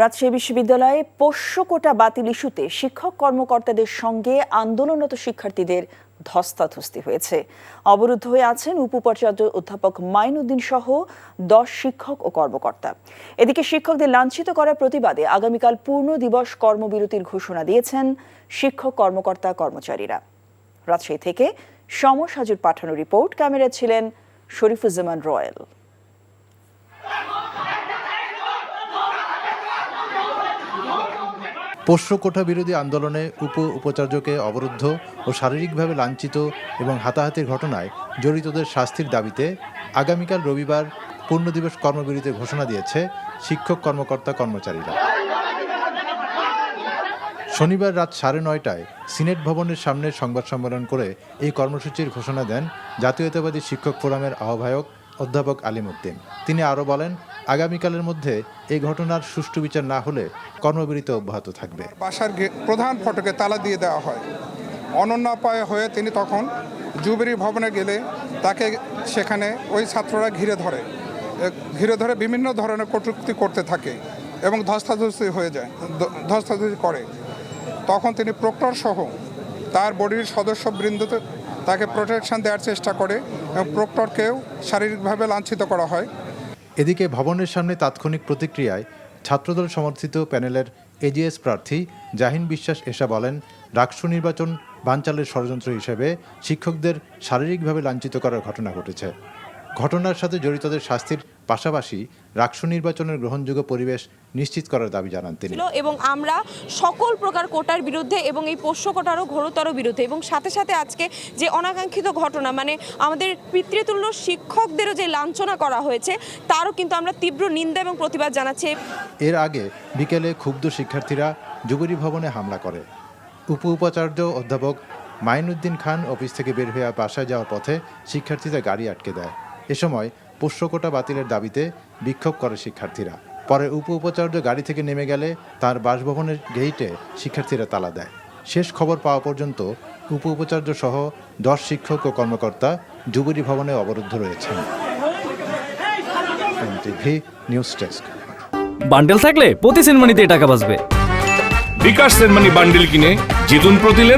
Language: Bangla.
রাজশাহী বিশ্ববিদ্যালয়ে পোষ্য কোটা বাতিল ইস্যুতে শিক্ষক কর্মকর্তাদের সঙ্গে আন্দোলনরত শিক্ষার্থীদের ধস্তাধস্তি হয়েছে। অবরুদ্ধ হয়ে আছেন উপোপাচার্য অধ্যাপক মাইনুদ্দিন সহ দশ শিক্ষক ও কর্মকর্তা। এদিকে শিক্ষকদের লাঞ্ছিত করার প্রতিবাদে আগামীকাল পূর্ণ দিবস কর্মবিরতির ঘোষণা দিয়েছেন শিক্ষক কর্মকর্তা কর্মচারীরা। রাজশাহী থেকে সমর সাজুর পাঠানো রিপোর্ট। ক্যামেরায় ছিলেন শরীফুজ্জামান রয়েল। পোষ্য কোঠা বিরোধী আন্দোলনে উপ উপাচার্যকে অবরুদ্ধ ও শারীরিকভাবে লাঞ্ছিত এবং হাতাহাতির ঘটনায় জড়িতদের শাস্তির দাবিতে আগামীকাল রবিবার পূর্ণ দিবস কর্মবিরতির ঘোষণা দিয়েছে শিক্ষক কর্মকর্তা কর্মচারীরা। শনিবার রাত সাড়ে নয়টায় সিনেট ভবনের সামনে সংবাদ সম্মেলন করে এই কর্মসূচির ঘোষণা দেন জাতীয়তাবাদী শিক্ষক ফোরামের আহ্বায়ক অধ্যাপক আলিমুদ্দিন। তিনি আরও বলেন আগামীকালের মধ্যে এই ঘটনার সুষ্ঠু বিচার না হলে কর্মবিরতি অব্যাহত থাকবে। বাসার প্রধান ফটকে তালা দিয়ে দেওয়া হয়। অনন্যাপায় হয়ে তিনি তখন জুবেরি ভবনে গেলে তাকে সেখানে ওই ছাত্ররা ঘিরে ধরে। ঘিরে ধরে বিভিন্ন ধরনের কটূক্তি করতে থাকে এবং ধস্তাধস্তি হয়ে যায় ধস্তাধস্তি করে। তখন তিনি প্রক্টর সহ তার বডির সদস্যবৃন্দতে তাকে প্রোটেকশন দেওয়ার চেষ্টা করে এবং প্রক্টরকেও শারীরিকভাবে লাঞ্ছিত করা হয়। এদিকে ভবনের সামনে তাৎক্ষণিক প্রতিক্রিয়ায় ছাত্রদল সমর্থিত প্যানেলের এজিএস প্রার্থী জাহিন বিশ্বাস এসা বলেন রাকসু নির্বাচন বানচালের ষড়যন্ত্র হিসেবে শিক্ষকদের শারীরিকভাবে লাঞ্ছিত করার ঘটনা ঘটেছে। ঘটনার সাথে জড়িতদের শাস্তির পাশাপাশি রাকসু নির্বাচনের গ্রহণযোগ্য পরিবেশ নিশ্চিত করার দাবি জানান তিনি। এবং আমরা সকল প্রকার কোটার বিরুদ্ধে এবং এই পোষ্য কোটারও ঘোরতর বিরুদ্ধে এবং সাথে সাথে আজকে যে অনাকাঙ্ক্ষিত ঘটনা মানে আমাদের পিতৃতুল্য শিক্ষকদেরও যে লাঞ্ছনা করা হয়েছে তারও কিন্তু আমরা তীব্র নিন্দা এবং প্রতিবাদ জানাচ্ছি। এর আগে বিকেলে ক্ষুব্ধ শিক্ষার্থীরা যুবরী ভবনে হামলা করে। উপ উপাচার্য অধ্যাপক মাইনুদ্দিন খান অফিস থেকে বের হয়ে বাসায় যাওয়ার পথে শিক্ষার্থীদের গাড়ি আটকে দেয়। এ সময় পোষ্যকোটা বাতিলের দাবিতে বিক্ষোভ করে শিক্ষার্থীরা। পরে উপ উপাচার্য গাড়ি থেকে নেমে গেলে তার বাসভবনের গেইটে শিক্ষার্থীরা তালা দেয়। শেষ খবর পাওয়া পর্যন্ত উপ উপাচার্য সহ দশ শিক্ষক ও কর্মকর্তা যুবরী ভবনে অবরুদ্ধ রয়েছেন। News desk. বান্ডেল থাকলে প্রতি সেনমানিতে টাকা বাঁচবে। বিকাশ সেনমানি বান্ডিল কিনে জিতুন প্রতি লেনদেন